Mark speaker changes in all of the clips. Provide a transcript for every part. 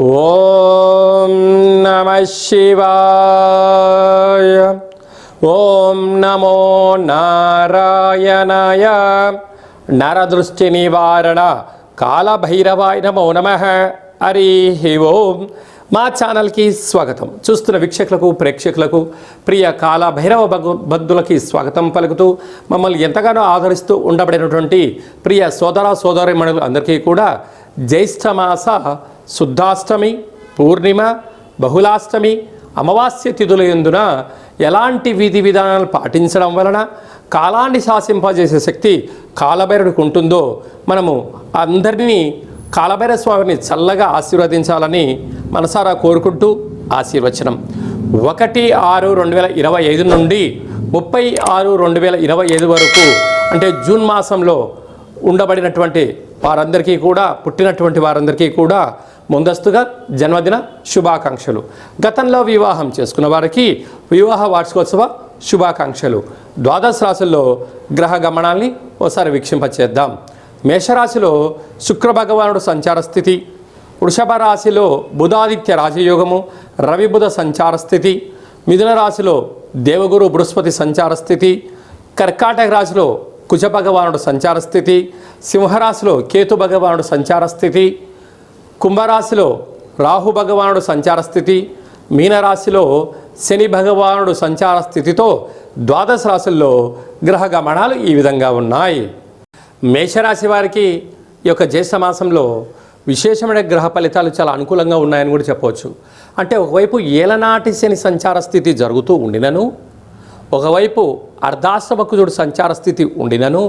Speaker 1: ఓం నమ శివాయ. ఓం నమో నారాయణాయ. నరదృష్టి నివారణ కాలభైరవాయ నమో నమ. హరి ఓం. మా ఛానల్కి స్వాగతం. చూస్తున్న వీక్షకులకు ప్రేక్షకులకు ప్రియ కాల భైరవ బంధులకి భక్తులకి స్వాగతం పలుకుతూ మమ్మల్ని ఎంతగానో ఆదరిస్తూ ఉండబడినటువంటి ప్రియ సోదర సోదరిమణులు అందరికీ కూడా జ్యేష్ఠమాస శుద్ధాష్టమి పూర్ణిమ బహుళాష్టమి అమావాస్య తిథుల ఎందున ఎలాంటి విధి విధానాలు పాటించడం వలన కాలాన్ని శాసింపజేసే శక్తి కాలభైరుడికి ఉంటుందో మనము అందరినీ కాలభైర స్వామిని చల్లగా ఆశీర్వదించాలని మనసారా కోరుకుంటూ ఆశీర్వచనం. ఒకటి ఆరు రెండు వేల ఇరవై ఐదు నుండి ముప్పై ఆరు రెండు వేల ఇరవై ఐదు వరకు అంటే జూన్ మాసంలో ఉండబడినటువంటి వారందరికీ కూడా పుట్టినటువంటి వారందరికీ కూడా ముందస్తుగా జన్మదిన శుభాకాంక్షలు. గతంలో వివాహం చేసుకున్న వారికి వివాహ వార్షికోత్సవ శుభాకాంక్షలు. ద్వాదశ రాశుల్లో గ్రహ గమనాల్ని ఓసారి వీక్షింపచేద్దాం. మేషరాశిలో శుక్ర భగవానుడు సంచార స్థితి వృషభ రాశిలో బుధాదిత్య రాజయోగము రవిబుధ సంచార స్థితి మిథున రాశిలో దేవగురు బృహస్పతి సంచార స్థితి కర్కాటక రాశిలో కుజ భగవానుడు సంచార స్థితి సింహరాశిలో కేతు భగవానుడు సంచార స్థితి కుంభరాశిలో రాహు భగవానుడు సంచార స్థితి మీనరాశిలో శని భగవానుడు సంచార స్థితితో ద్వాదశ రాశుల్లో గ్రహ గమనాలు ఈ విధంగా ఉన్నాయి. మేషరాశి వారికి ఈ యొక్క జ్యేష్ఠ మాసంలో విశేషమైన గ్రహ ఫలితాలు చాలా అనుకూలంగా ఉన్నాయని కూడా చెప్పవచ్చు. అంటే ఒకవైపు ఏలనాటి శని సంచార స్థితి జరుగుతూ ఉండినను ఒకవైపు అర్ధాశ్రమకుజుడు సంచార స్థితి ఉండినను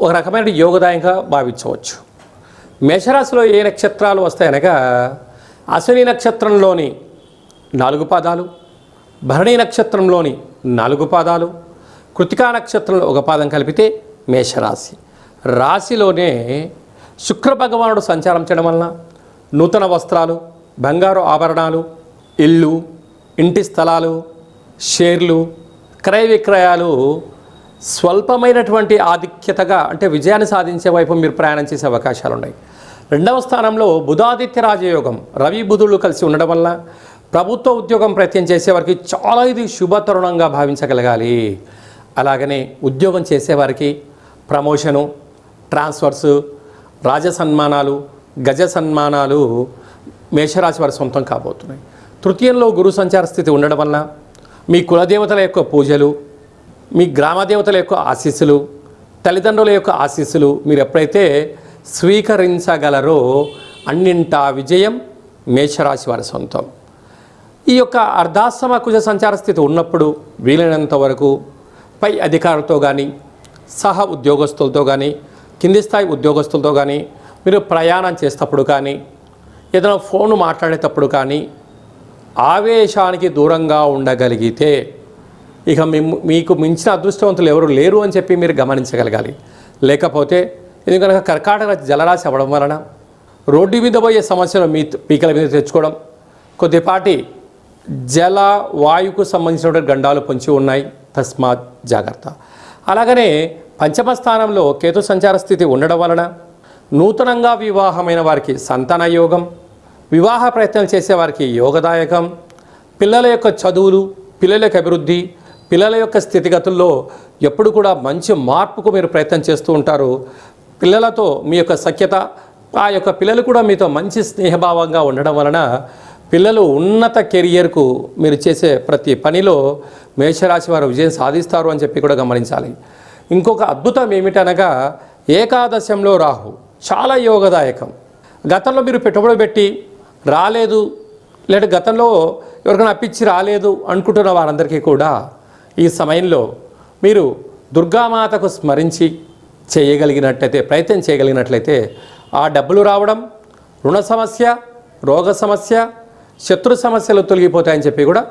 Speaker 1: ఒక రకమైన యోగదాయంగా భావించవచ్చు. మేషరాశిలో ఏ నక్షత్రాలు వస్తాయనగా అశ్విని నక్షత్రంలోని నాలుగు పాదాలు భరణి నక్షత్రంలోని నాలుగు పాదాలు కృతికా నక్షత్రంలో ఒక పాదం కలిపితే మేషరాశి. రాశిలోనే శుక్ర భగవానుడు సంచారం చేయడం వలన నూతన వస్త్రాలు బంగారు ఆభరణాలు ఇల్లు ఇంటి స్థలాలు షేర్లు క్రయ విక్రయాలు స్వల్పమైనటువంటి ఆధిక్యతగా అంటే విజయాన్ని సాధించే వైపు మీరు ప్రయాణం చేసే అవకాశాలు ఉన్నాయి. రెండవ స్థానంలో బుధాదిత్య రాజయోగం. రవి బుధులు కలిసి ఉండడం వల్ల ప్రభుత్వ ఉద్యోగం ప్రయత్నం చేసేవారికి చాలా ఇది శుభతరుణంగా భావించగలగాలి. అలాగనే ఉద్యోగం చేసేవారికి ప్రమోషను ట్రాన్స్ఫర్స్ రాజ సన్మానాలు గజ సన్మానాలు మేషరాశి వారి సొంతం కాబోతున్నాయి. తృతీయంలో గురు సంచార స్థితి ఉండడం వల్ల మీ కులదేవతల యొక్క పూజలు మీ గ్రామ దేవతల యొక్క ఆశీస్సులు తల్లిదండ్రుల యొక్క ఆశీస్సులు మీరు ఎప్పుడైతే స్వీకరించగలరో అన్నింటా విజయం మేషరాశి వారి సొంతం. ఈ యొక్క అర్ధాశ్రమ కుజ సంచార స్థితి ఉన్నప్పుడు వీలైనంత వరకు పై అధికారులతో కానీ సహ ఉద్యోగస్తులతో కానీ కింది స్థాయి ఉద్యోగస్తులతో కానీ మీరు ప్రయాణం చేసేటప్పుడు కానీ ఏదైనా ఫోన్ మాట్లాడేటప్పుడు కానీ ఆవేశానికి దూరంగా ఉండగలిగితే ఇక మీకు మించిన అదృష్టవంతులు ఎవరు లేరు అని చెప్పి మీరు గమనించగలగాలి. లేకపోతే ఇది కనుక కర్కాటక జలరాశి అవ్వడం వలన రోడ్డు మీద పోయే సమస్యలు మీ పీకల మీద తెచ్చుకోవడం కొద్దిపాటి జల వాయుకు సంబంధించినటువంటి గండాలు పొంచి ఉన్నాయి. తస్మాత్ జాగ్రత్త. అలాగనే పంచమ స్థానంలో కేతు సంచార స్థితి ఉండడం వలన నూతనంగా వివాహమైన వారికి సంతాన యోగం వివాహ ప్రయత్నాలు చేసేవారికి యోగదాయకం. పిల్లల యొక్క చదువులు పిల్లల యొక్క అభివృద్ధి పిల్లల యొక్క స్థితిగతుల్లో ఎప్పుడు కూడా మంచి మార్పుకు మీరు ప్రయత్నం చేస్తూ ఉంటారు. పిల్లలతో మీ యొక్క సఖ్యత ఆ యొక్క పిల్లలు కూడా మీతో మంచి స్నేహభావంగా ఉండడం వలన పిల్లలు ఉన్నత కెరియర్కు మీరు చేసే ప్రతి పనిలో మేషరాశి వారు విజయం సాధిస్తారు అని చెప్పి కూడా గమనించాలి. ఇంకొక అద్భుతం ఏమిటనగా ఏకాదశంలో రాహు చాలా యోగదాయకం. గతంలో మీరు పెట్టుబడి పెట్టి రాలేదు. లేదా గతంలో ఎవరికైనా అప్పించి రాలేదు అనుకుంటున్న వారందరికీ కూడా ఈ సమయంలో మీరు దుర్గామాతకు స్మరించి చేయగలిగినట్లయితే ప్రయత్నం చేయగలిగినట్లయితే ఆ డబ్బులు రావడం రుణ సమస్య రోగ సమస్య శత్రు సమస్యలు తొలగిపోతాయని చెప్పి కూడా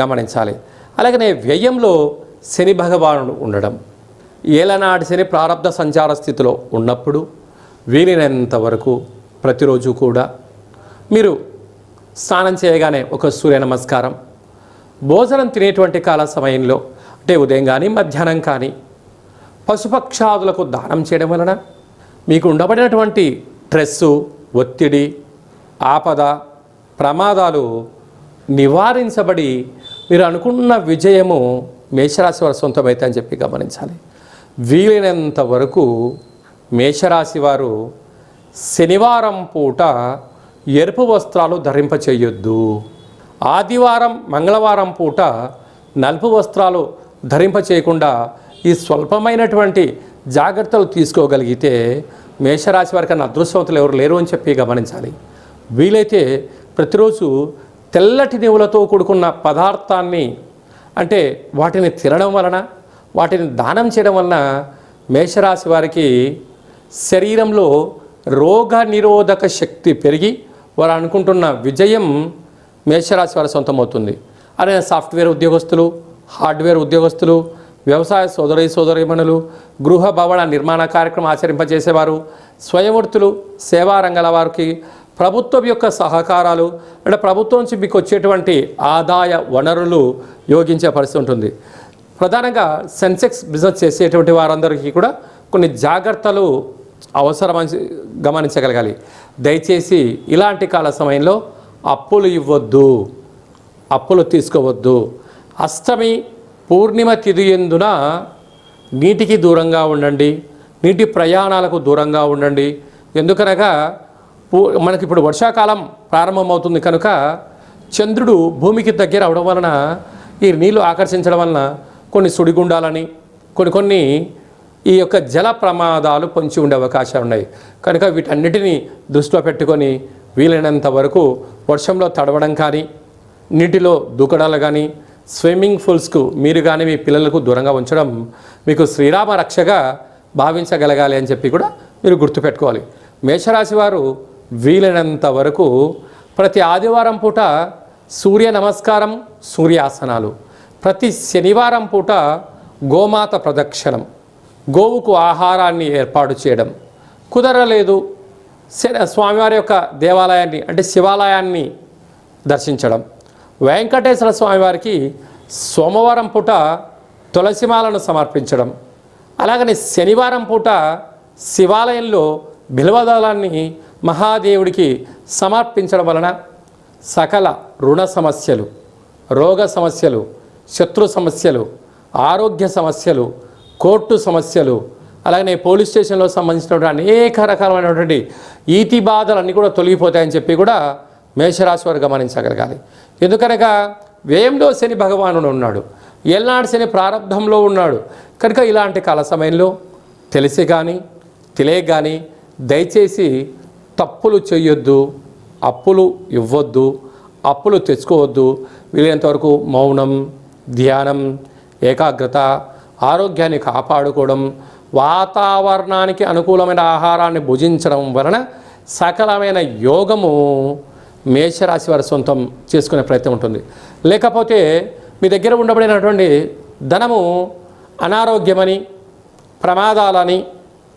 Speaker 1: గమనించాలి. అలాగనే వ్యయంలో శని భగవానుడు ఉండడం ఏలనాటి శని ప్రారంభ సంచార స్థితిలో ఉన్నప్పుడు వీలైనంత వరకు ప్రతిరోజు కూడా మీరు స్నానం చేయగానే ఒక సూర్య నమస్కారం. భోజనం తినేటువంటి కాల సమయంలో అంటే ఉదయం కానీ మధ్యాహ్నం కానీ పశుపక్షాదులకు దానం చేయడం వలన మీకు ఉండబడినటువంటి స్ట్రెస్సు ఒత్తిడి ఆపద ప్రమాదాలు నివారించబడి మీరు అనుకున్న విజయము మేషరాశి వారు సొంతమైతే అని చెప్పి గమనించాలి. వీలైనంత వరకు మేషరాశి వారు శనివారం పూట ఎరుపు వస్త్రాలు ధరింప చేయొద్దు ఆదివారం మంగళవారం పూట నలుపు వస్త్రాలు ధరింప చేయకుండా ఈ స్వల్పమైనటువంటి జాగ్రత్తలు తీసుకోగలిగితే మేషరాశి వారికి అన్న అదృష్టవంతులు ఎవరు లేరు అని చెప్పి గమనించాలి. వీలైతే ప్రతిరోజు తెల్లటి నివులతో కూడుకున్న పదార్థాన్ని అంటే వాటిని తినడం వలన వాటిని దానం చేయడం వలన మేషరాశి వారికి శరీరంలో రోగ నిరోధక శక్తి పెరిగి వారు అనుకుంటున్న విజయం మేషరాశి వారి సొంతమవుతుంది. అదే సాఫ్ట్వేర్ ఉద్యోగస్తులు హార్డ్వేర్ ఉద్యోగస్తులు వ్యవసాయ సోదరి సోదరిమణులు గృహ భవన నిర్మాణ కార్యక్రమం ఆచరింపజేసేవారు స్వయంవృత్తులు సేవా రంగాల వారికి ప్రభుత్వం యొక్క సహకారాలు అంటే ప్రభుత్వం నుంచి మీకు వచ్చేటువంటి ఆదాయ వనరులు యోగించే పరిస్థితి ఉంటుంది. ప్రధానంగా సెన్సెక్స్ బిజినెస్ చేసేటువంటి వారందరికీ కూడా కొన్ని జాగ్రత్తలు అవసరమని గమనించగలగాలి. దయచేసి ఇలాంటి కాల సమయంలో అప్పులు ఇవ్వద్దు. అప్పులు తీసుకోవద్దు. అష్టమి పూర్ణిమ తిదియందున ఎందున నీటికి దూరంగా ఉండండి. నీటి ప్రయాణాలకు దూరంగా ఉండండి. ఎందుకనగా పూ మనకి ఇప్పుడు వర్షాకాలం ప్రారంభమవుతుంది కనుక చంద్రుడు భూమికి దగ్గర అవడం వలన ఈ నీళ్ళు ఆకర్షించడం వలన కొన్ని సుడిగుండాలని కొన్ని కొన్ని ఈ యొక్క జల ప్రమాదాలు పొంచి ఉండే అవకాశాలు ఉన్నాయి. కనుక వీటన్నిటిని దృష్టిలో పెట్టుకొని వీలైనంత వరకు వర్షంలో తడవడం కానీ నీటిలో దూకడాలు కానీ స్విమ్మింగ్ పూల్స్కు మీరు కానీ మీ పిల్లలకు దూరంగా ఉంచడం మీకు శ్రీరామ రక్షగా భావించగలగాలి అని చెప్పి కూడా మీరు గుర్తుపెట్టుకోవాలి. మేషరాశి వారు వీలైనంత వరకు ప్రతి ఆదివారం పూట సూర్య నమస్కారం సూర్యాసనాలు. ప్రతి శనివారం పూట గోమాత ప్రదక్షిణం. గోవుకు ఆహారాన్ని ఏర్పాటు చేయడం. కుదరలేదు. స్వామివారి యొక్క దేవాలయాన్ని అంటే శివాలయాన్ని దర్శించడం. వెంకటేశ్వర స్వామివారికి సోమవారం పూట తులసిమాలను సమర్పించడం. అలాగని శనివారం పూట శివాలయంలో బిల్వదళాన్ని మహాదేవుడికి సమర్పించడం వలన సకల రుణ సమస్యలు రోగ సమస్యలు శత్రు సమస్యలు ఆరోగ్య సమస్యలు కోర్టు సమస్యలు అలాగనే పోలీస్ స్టేషన్లో సంబంధించినటువంటి అనేక రకాలైనటువంటి ఈతి బాధలన్నీ కూడా తొలగిపోతాయని చెప్పి కూడా మేషరాశి వారు గమనించగలగాలి. ఎందుకనగా వ్యయంలో శని భగవానుడు ఉన్నాడు. ఎల్నాడు శని ప్రారంభంలో ఉన్నాడు. కనుక ఇలాంటి కాల సమయంలో తెలిసి కానీ తెలియ కానీ దయచేసి తప్పులు చేయొద్దు అప్పులు ఇవ్వద్దు అప్పులు తెచ్చుకోవద్దు. వీలైనంతవరకు మౌనం ధ్యానం ఏకాగ్రత ఆరోగ్యాన్ని కాపాడుకోవడం వాతావరణానికి అనుకూలమైన ఆహారాన్ని భుజించడం వలన సకలమైన యోగము మేషరాశి వారి సొంతం చేసుకునే ప్రయత్నం ఉంటుంది. లేకపోతే మీ దగ్గర ఉండబడినటువంటి ధనము అనారోగ్యమని ప్రమాదాలని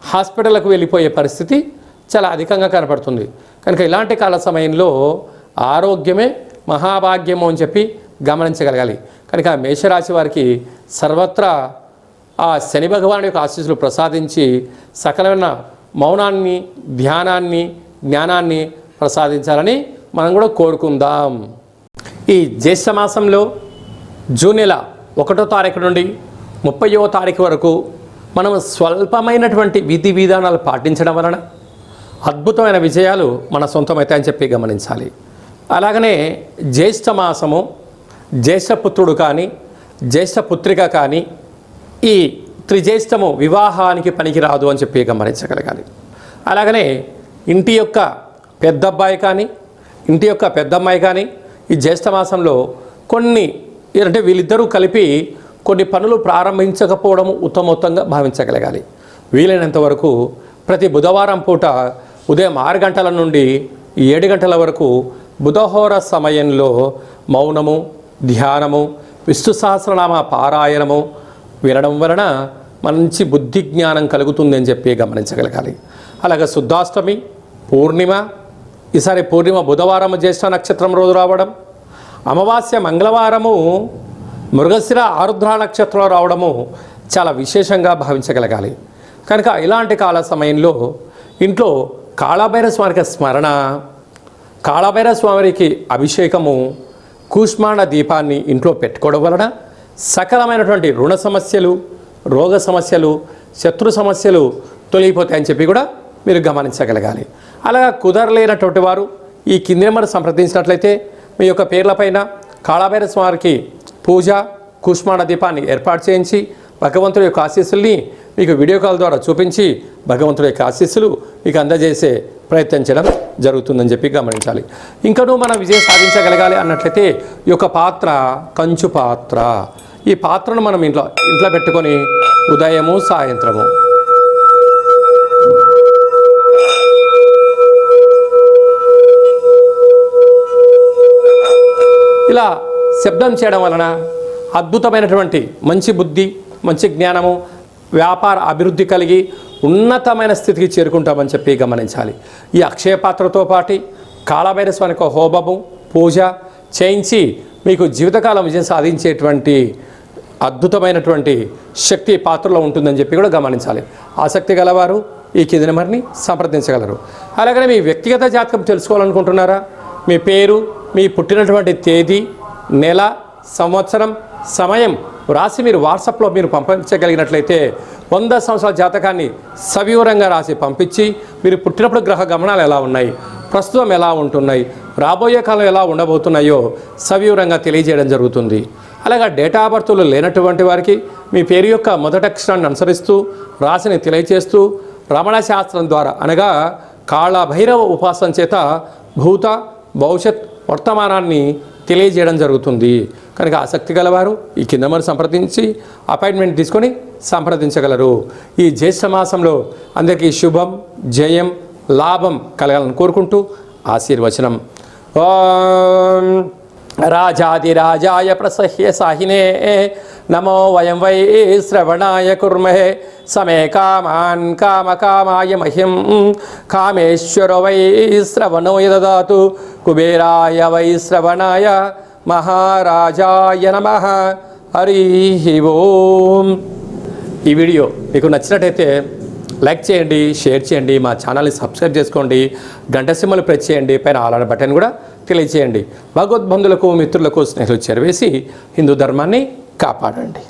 Speaker 1: హాస్పిటల్కు వెళ్ళిపోయే పరిస్థితి చాలా అధికంగా కనపడుతుంది. కనుక ఇలాంటి కాల సమయంలో ఆరోగ్యమే మహాభాగ్యము అని చెప్పి గమనించగలగాలి. కనుక మేషరాశి వారికి సర్వత్రా ఆ శని భగవాను యొక్క ఆశీస్సులు ప్రసాదించి సకలమైన మౌనాన్ని ధ్యానాన్ని జ్ఞానాన్ని ప్రసాదించాలని మనం కూడా కోరుకుందాం. ఈ జ్యేష్ఠ మాసంలో జూన్ నెల ఒకటో తారీఖు నుండి ముప్పయో తారీఖు వరకు మనం స్వల్పమైనటువంటి విధి విధానాలు పాటించడం వలన అద్భుతమైన విజయాలు మన సొంతమవుతాయని చెప్పి గమనించాలి. అలాగనే జ్యేష్ఠ మాసము జ్యేష్ఠపుత్రుడు కానీ జ్యేష్ఠపుత్రిక కానీ ఈ త్రిజ్యేష్ఠము వివాహానికి పనికిరాదు అని చెప్పి గమనించగలగాలి. అలాగనే ఇంటి యొక్క పెద్దబ్బాయి కానీ ఇంటి యొక్క పెద్దమ్మాయి కానీ ఈ జ్యేష్ఠ మాసంలో కొన్ని అంటే వీళ్ళిద్దరూ కలిపి కొన్ని పనులు ప్రారంభించకపోవడం ఉత్తమోత్తంగా భావించగలగాలి. వీలైనంత వరకు ప్రతి బుధవారం పూట ఉదయం ఆరు గంటల నుండి ఏడు గంటల వరకు బుధహోర సమయంలో మౌనము ధ్యానము విష్ణు సహస్రనామ పారాయణము వినడం వలన మంచి బుద్ధి జ్ఞానం కలుగుతుందని చెప్పి గమనించగలగాలి. అలాగే శుద్ధాష్టమి పూర్ణిమ ఈసారి పూర్ణిమ బుధవారం జ్యేష్ఠ నక్షత్రం రోజు రావడం అమావాస్య మంగళవారము మృగశిర ఆరుద్ర నక్షత్రం రావడము చాలా విశేషంగా భావించగలగాలి. కనుక ఇలాంటి కాల సమయంలో ఇంట్లో కాళాభైర స్వామికి స్మరణ కాళాభైర స్వామికి అభిషేకము కూష్మాణ దీపాన్ని ఇంట్లో పెట్టుకోవడం వలన సకలమైనటువంటి రుణ సమస్యలు రోగ సమస్యలు శత్రు సమస్యలు తొలగిపోతాయని చెప్పి కూడా మీరు గమనించగలగాలి. అలాగా కుదరలేనటువంటి వారు ఈ కింది నెంబర్ సంప్రదించినట్లయితే మీ యొక్క పేర్లపైన కాళాభైర స్వామికి పూజ కుష్మాణ దీపాన్ని ఏర్పాటు చేయించి భగవంతుడి యొక్క ఆశీస్సుల్ని మీకు వీడియో కాల్ ద్వారా చూపించి భగవంతుడి యొక్క ఆశీస్సులు మీకు అందజేసే ప్రయత్నించడం జరుగుతుందని చెప్పి గమనించాలి. ఇంకనూ మనం విజయం సాధించగలగాలి అన్నట్లయితే ఈ యొక్క పాత్ర కంచు పాత్ర ఈ పాత్రను మనం ఇంట్లో ఇంట్లో పెట్టుకొని ఉదయము సాయంత్రము. ఇలా శబ్దం చేయడం వలన అద్భుతమైనటువంటి మంచి బుద్ధి మంచి జ్ఞానము వ్యాపార అభివృద్ధి కలిగి ఉన్నతమైన స్థితికి చేరుకుంటామని చెప్పి గమనించాలి. ఈ అక్షయ పాత్రతో పాటు కాళభైరస్వానికి హోమము పూజ చేయించి మీకు జీవితకాలం విజయం సాధించేటువంటి అద్భుతమైనటువంటి శక్తి పాత్రలో ఉంటుందని చెప్పి కూడా గమనించాలి. ఆసక్తి గలవారు ఈ కింది నెంబర్ని సంప్రదించగలరు. అలాగనే మీ వ్యక్తిగత జాతకం తెలుసుకోవాలనుకుంటున్నారా? మీ పేరు మీ పుట్టినటువంటి తేదీ నెల సంవత్సరం సమయం రాసి మీరు వాట్సాప్లో మీరు పంపించగలిగినట్లయితే వంద సంవత్సరాల జాతకాన్ని సవివరంగా రాసి పంపించి మీరు పుట్టినప్పుడు గ్రహ గమనాలు ఎలా ఉన్నాయి? ప్రస్తుతం ఎలా ఉంటున్నాయి? రాబోయే కాలం ఎలా ఉండబోతున్నాయో సవివరంగా తెలియజేయడం జరుగుతుంది. అలాగా డేటా ఆఫ్ బర్త్లు లేనటువంటి వారికి మీ పేరు యొక్క మొదట అక్షరాన్ని అనుసరిస్తూ రాశిని తెలియచేస్తూ రమణ శాస్త్రం ద్వారా అనగా కాళ భైరవ ఉపాసన చేత భూత భవిష్యత్ వర్తమానాన్ని తెలియజేయడం జరుగుతుంది. కనుక ఆసక్తి గలవారు ఈ కింద మరి సంప్రదించి అపాయింట్మెంట్ తీసుకొని సంప్రదించగలరు. ఈ జ్యేష్ఠ మాసంలో అందరికీ శుభం జయం లాభం కలగాలని కోరుకుంటూ ఆశీర్వచనం. ఓం రాజాదిరాజాయ ప్రసహ్య సాహినే నమో వయం వై శ్రవణాయ కుర్మహే సమే కామాన్ కామకామాయ మహ్యం కామేశ్వర వై శ్రవణో యదాతు కుబేరాయ వై శ్రవణాయ మహారాజాయ నమ హరి ఓం. ఈ వీడియో మీకు నచ్చినట్టయితే లైక్ చేయండి షేర్ చేయండి మా ఛానల్ని సబ్స్క్రైబ్ చేసుకోండి గంట సిమ్మలు ప్రెస్ చేయండి పైన ఆల్ బటన్ కూడా తెలియచేయండి. భగవద్బంధులకు మిత్రులకు స్నేహితులు చేరవేసి హిందూ ధర్మాన్ని కాపాడండి.